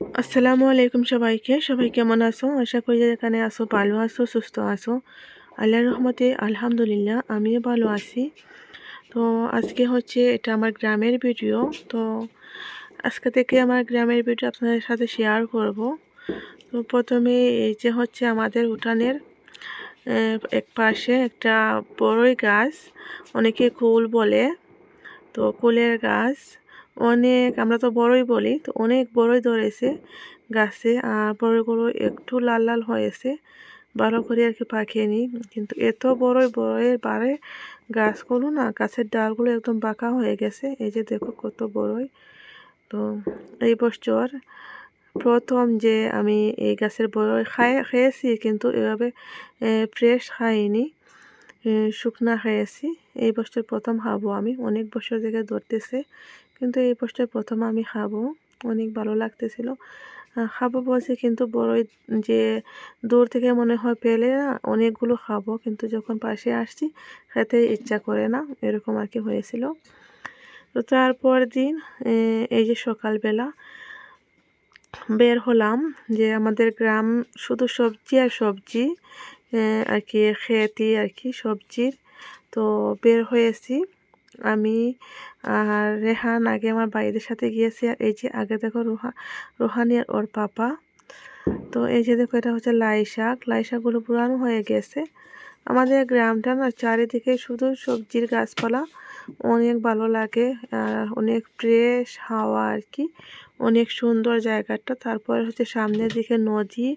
আসসালামু আলাইকুম সবাইকে। সবাই কেমন আছো? আশা করি এখানে আসো ভালো আছো, সুস্থ আছো। আল্লাহ রহমতে আলহামদুলিল্লাহ, আমিও ভালো আছি। তো আজকে হচ্ছে এটা আমার গ্রামের ভিডিও। তো আজকে থেকে আমার গ্রামের ভিডিও আপনাদের সাথে শেয়ার করব। তো প্রথমে এই যে হচ্ছে আমাদের উঠানের এক পাশে একটা বড়ই গাছ, অনেকে কুল বলে। তো কুলের গাছ অনেক, আমরা তো বড়ই বলি, তো অনেক বড়ই ধরেছে গাছে, আর বড়ইগুলো একটু লাল লাল হয়েছে, ভালো করে আর কি পাখিয়ে নিই। কিন্তু এত বড়ই বড়ের বারে গাছগুলো না, গাছের ডালগুলো একদম বাঁকা হয়ে গেছে, এই যে দেখো কত বড়ই। তো এই বছর প্রথম যে আমি এই গাছের বড়ই খাই, খেয়েছি, কিন্তু এভাবে ফ্রেশ খাইনি শুকনা খেয়েছি এই বছর প্রথম খাব আমি, অনেক বছর থেকে ধরতেছে কিন্তু এই পোস্টার প্রথম আমি খাব। অনেক ভালো লাগতেছিল। খাব বলছে কিন্তু বড়ই যে দূর থেকে মনে হয় পেলে অনেকগুলো খাব, কিন্তু যখন পাশে আসছি খেতে ইচ্ছা করে না, এরকম আর কি হয়েছিল। তো তারপর দিন এই যে সকালবেলা বের হলাম যে আমাদের গ্রাম শুধু সবজি আর সবজি আর কি খেতি আর কি সবজির। তো বের হয়েছি। আমি আর রেহান আগে আমার বাইদের সাথে গিয়েছি আর এই যে আগে দেখো রোহা, রোহানি আর ওর পাপা। তো এই যে দেখো, এটা হচ্ছে লাই শাক। লাই শাকগুলো পুরানো হয়ে গেছে। আমাদের গ্রামটা না চারিদিকে শুধু সবজির গাছপালা। অনেক ভালো লাগে অনেক ফ্রেশ হাওয়া আর কি। অনেক সুন্দর জায়গাটা। তারপরে হচ্ছে সামনের দিকে নদী।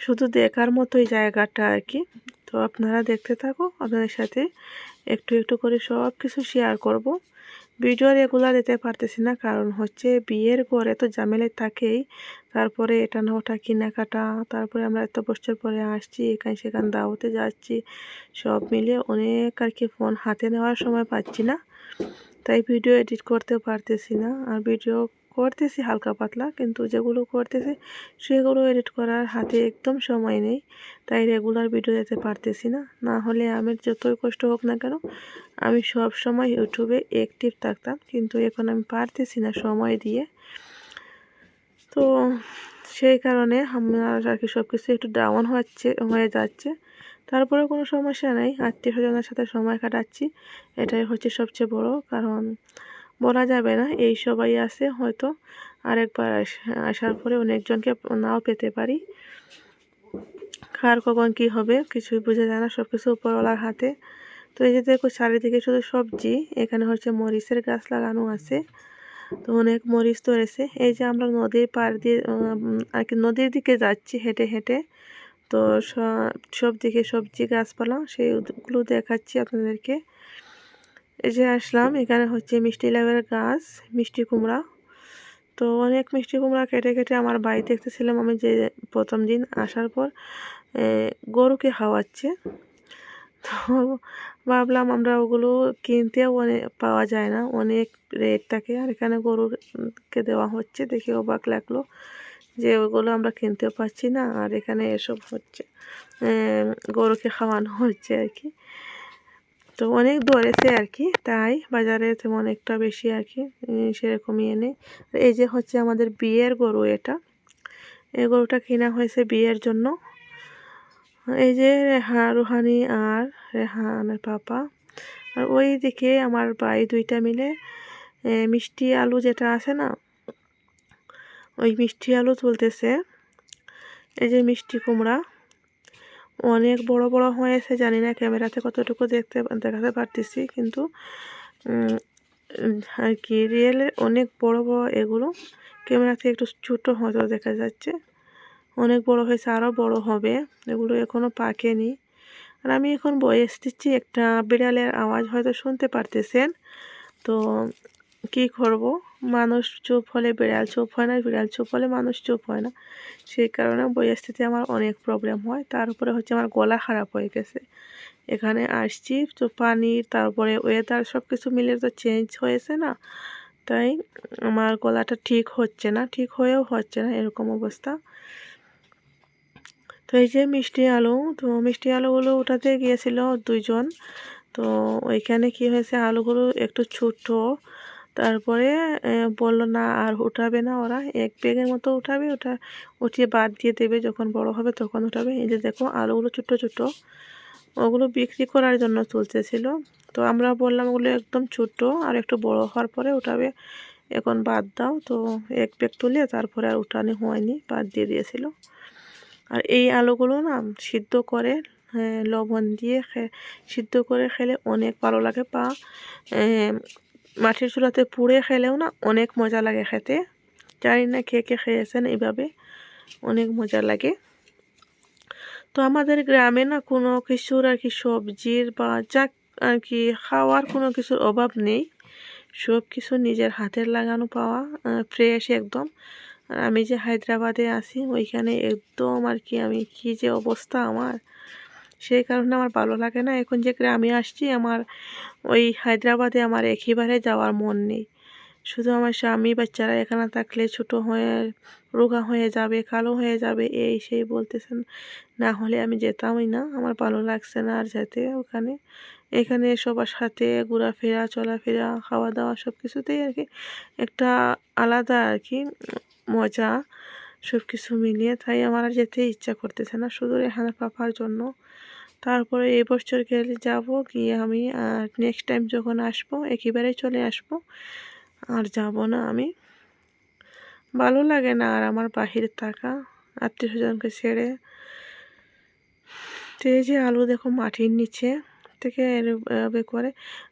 শুধু দেখার মতোই জায়গাটা আর কি। তো আপনারা দেখতে থাকো আপনাদের সাথে একটু একটু করে সব কিছু শেয়ার করব। ভিডিও রেগুলার দিতে পারতেছি না, কারণ হচ্ছে বিয়ের ঘরে তো ঝামেলাই থাকেই। তারপরে এটা না ওটা কেনাকাটা, তারপরে আমরা এত বছর পরে আসছি, এখানে সেখানে দাওয়াতে যাচ্ছি। সব মিলিয়ে অনেক আর কি ফোন হাতে নেওয়ার সময় পাচ্ছি না। তাই ভিডিও এডিট করতেও পারতেছি না। আর ভিডিও করতেছি হালকা পাতলা, কিন্তু যেগুলো করতেছি সেগুলো এডিট করার হাতে একদম সময় নেই। তাই রেগুলার ভিডিও দিতে পারতেছি না। না হলে আমি যতই কষ্ট হোক না কেন, আমি সব সময় ইউটিউবে অ্যাক্টিভ থাকতাম, কিন্তু এখন আমি পারতেছি না সময় দিয়ে। তো সেই কারণে আমার আর কি সব কিছু একটু ডাউন হচ্ছে, হয়ে যাচ্ছে। তারপরে কোনো সমস্যা নেই। আত্মীয় স্বজনের সাথে সময় কাটাচ্ছি। এটাই হচ্ছে সবচেয়ে বড়। কারণ বলা যাবে না, এই সবাই আছে, হয়তো আরেকবার আসার পরে অনেকজনকে নাও পেতে পারি। কার কখন কী হবে কিছুই বোঝা যায় না সব কিছু উপরওয়ালার হাতে। তো এই যে দেখো চারিদিকে শুধু সবজি, এখানে হচ্ছে মরিচের গাছ লাগানো আছে। তো অনেক মরিচ ধরেছে। এই যে আমরা নদীর পার দিয়ে আর কি নদীর দিকে যাচ্ছি হেঁটে হেঁটে, তো সব দিকে সবজি গাছপালা সেইগুলো দেখাচ্ছি আপনাদেরকে। যে আসলাম, এখানে হচ্ছে মিষ্টি লেবের গাছ, মিষ্টি কুমড়া। তো অনেক মিষ্টি কুমড়া কেটে কেটে আমার বাড়ি দেখতেছিলাম আমি যে প্রথম দিন আসার পর গরুকে খাওয়াচ্ছে। তো ভাবলাম আমরা ওগুলো কিনতেও অনেক পাওয়া যায় না, অনেক রেট থাকে। আর এখানে গরুকে দেওয়া হচ্ছে, দেখে অবাক লাগল যে ওগুলো আমরা কিনতেও পাচ্ছি না। আর এখানে এসব হচ্ছে গরুকে খাওয়ানো হচ্ছে আর কি। তো অনেক ধরেছে আর কি, তাই বাজারে তেমন একটা বেশি আর কি সেরকমই এনে। এই যে হচ্ছে আমাদের বিয়ের গরু এটা, এই গরুটা কেনা হয়েছে বিয়ের জন্য। এই যে রেহা, রুহানি আর রেহানের পাপা। আর ওই দিকে আমার ভাই দুইটা মিলে মিষ্টি আলু যেটা আছে না, ওই মিষ্টি আলু তুলতেছে। এই যে মিষ্টি কুমড়া। অনেক বড় বড় হয়েছে, জানি না ক্যামেরাতে কতটুকু দেখতে দেখাতে পারতেছি, কিন্তু আর কি রিয়েলে অনেক বড় বড় এগুলো, ক্যামেরাতে একটু ছোটো হয়তো দেখা যাচ্ছে, অনেক বড় হয়েছে আরও বড় হবে, এগুলো এখনও পাকেনি, আর আমি এখন বয়স দিচ্ছি, একটা বিড়ালের আওয়াজ হয়তো শুনতে পারতেছেন, তো কি করব? মানুষ চুপ হলে বিড়াল চুপ হয় না, বিড়াল চুপ হলে মানুষ চুপ হয় না। সেই কারণে বয়সটিতে আমার অনেক প্রবলেম হয়। তার উপরে হচ্ছে আমার গলা খারাপ হয়ে গেছে। এখানে আসছি, তো পানির, তারপরে ওয়েদার সব কিছু মিলে তো চেঞ্জ হয়েছে না। তাই আমার গলাটা ঠিক হচ্ছে না, ঠিক হয়েও হচ্ছে না এরকম অবস্থা। তো এই যে মিষ্টি আলু, তো মিষ্টি আলুগুলো উঠাতে গিয়েছিল দুইজন। তো ওইখানে কি হয়েছে? আলুগুলো একটু ছোটো তারপরে বলল, না, আর উঠাবে না ওরা। এক ব্যাগের মতো উঠাবে, ওটা উঠিয়ে বাদ দিয়ে দেবে। যখন বড় হবে তখন উঠাবে। এই যে দেখো, আলুগুলো ছোটো ছোটো ওগুলো বিক্রি করার জন্য তুলতেছিল তো আমরা বললাম, ওগুলো একদম ছোট আর একটু বড় হওয়ার পরে উঠাবে। এখন বাদ দাও। তো এক ব্যাগ তুলে তারপরে আর উঠানো হয়নি, বাদ দিয়ে দিয়েছিল। আর এই আলুগুলো না সিদ্ধ করে লবণ দিয়ে সিদ্ধ করে খেলে অনেক ভালো লাগে বা মাটির চুলাতে পুড়ে খেলেও না অনেক মজা লাগে খেতে। জানি না কে কে খেয়েছেন এইভাবে অনেক মজা লাগে। তো আমাদের গ্রামে না কোনো কিছুর আর কি সবজির বা যা আর কি খাওয়ার কোনো কিছুর অভাব নেই। সব কিছু নিজের হাতের লাগানো পাওয়া ফ্রেশ একদম। আমি যে হায়দ্রাবাদে আছি, ওইখানে একদম আর কি আমি কি যে অবস্থা আমার। সেই কারণে আমার ভালো লাগে না। এখন যে গ্রামে আসছি, আমার ওই হায়দ্রাবাদে আমার একেবারে যাওয়ার মন নেই। শুধু আমার স্বামী বাচ্চারা এখানে থাকলে ছোটো হয়ে, রোগা হয়ে যাবে, কালো হয়ে যাবে, এই সেই বলতেছেন। না হলে আমি যেতামই না, আমার ভালো লাগছে না আর যেতে ওখানে। এখানে সবার সাথে ঘোরাফেরা, চলাফেরা খাওয়া দাওয়া সব কিছুতেই আর কি একটা আলাদা আর কি মজা সব কিছু মিলিয়ে। তাই আমার আর যেতে ইচ্ছা করতেছে না, শুধু এখানে পাপার জন্য। তারপরে এই বছর গেলে যাব, গিয়ে আমি, আর নেক্সট টাইম যখন আসব, একেবারে চলে আসব, আর যাব না আমি। ভালো লাগে না আর আমার বাহিরে থাকা আত্মীয় স্বজনকে ছেড়ে। তো এই যে আলু দেখো মাটির নিচে থেকে এভাবে করে,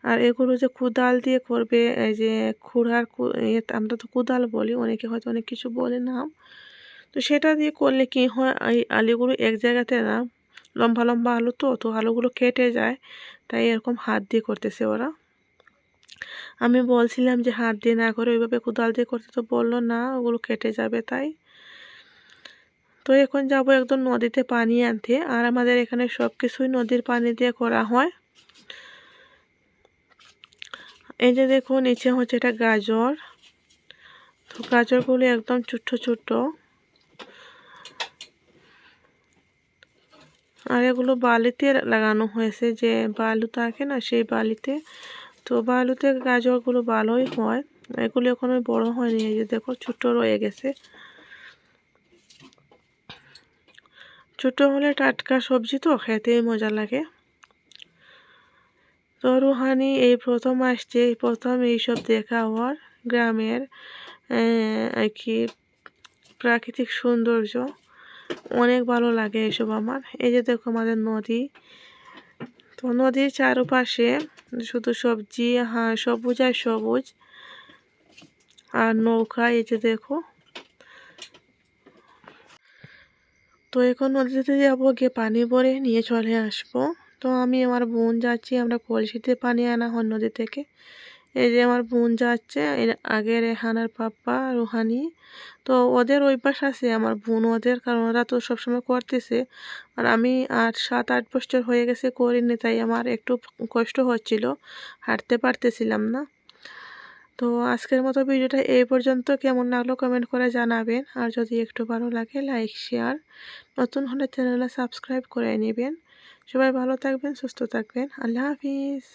আর এগুলো যে কুদাল দিয়ে করবে, এই যে খুঁড়ার আমরা তো কুদাল বলি, অনেকে হয়তো অনেক কিছু বলে নাম। তো সেটা দিয়ে করলে কি হয়, এই আলুগুলো এক জায়গাতে না লম্বা লম্বা আলু তো তো আলুগুলো কেটে যায়, তাই এরকম হাত দিয়ে করতেছে ওরা। আমি বলছিলাম যে হাত দিয়ে না করে ওইভাবে কোদাল দিয়ে করতে, তো বলল না, ওগুলো কেটে যাবে তাই। তো এখন যাব একদম নদীতে পানি আনতে, আর আমাদের এখানে সব কিছুই নদীর পানি দিয়ে করা হয়। এই যে দেখুন, নিচে হচ্ছে এটা গাজর। তো গাজরগুলো একদম ছোট্ট ছোট্ট। আর এগুলো বালিতে লাগানো হয়েছে যে বালু থাকে না সেই বালিতে। তো বালুতে গাজরগুলো ভালোই হয়। এগুলো এখনও বড় হয়নি, এই যে দেখো ছোট রয়ে গেছে। ছোট হলে টাটকা সবজি তো, খেতেই মজা লাগে। তো রুহানি, এই প্রথম আসছে, এই প্রথম এইসব দেখা হওয়ার। গ্রামের আর কি প্রাকৃতিক সৌন্দর্য। অনেক ভালো লাগে এসব আমার। এই যে দেখো আমাদের নদী। তো নদীর চারপাশে শুধু সবজি হ্যাঁ সবুজ আর সবুজ। আর নৌকা, এই যে দেখো। তো এখন নদীতে যাব গিয়ে পানি ভরে নিয়ে চলে আসব। তো আমি আমার বোন যাচ্ছি, আমরা কলসিতে পানি আনা হয় নদী থেকে। এই যে আমার বোন যাচ্ছে, এর আগের রেহানার পাপ্পা, রুহানি। তো ওদের ওই পাশ আছে আমার বোন ওদের, কারণ ওরা তো সবসময় করতেছে। আর আমি আট, সাত, আট বছর হয়ে গেছে করিনি, তাই আমার একটু কষ্ট হচ্ছিল, হাঁটতে পারতেছিলাম না। তো আজকের মতো ভিডিওটা এই পর্যন্ত। কেমন লাগল কমেন্ট করে জানাবেন। আর যদি একটু ভালো লাগে লাইক শেয়ার নতুন হলে চ্যানেলে সাবস্ক্রাইব করে নেবেন। সবাই ভালো থাকবেন, সুস্থ থাকবেন। আল্লাহ হাফিজ।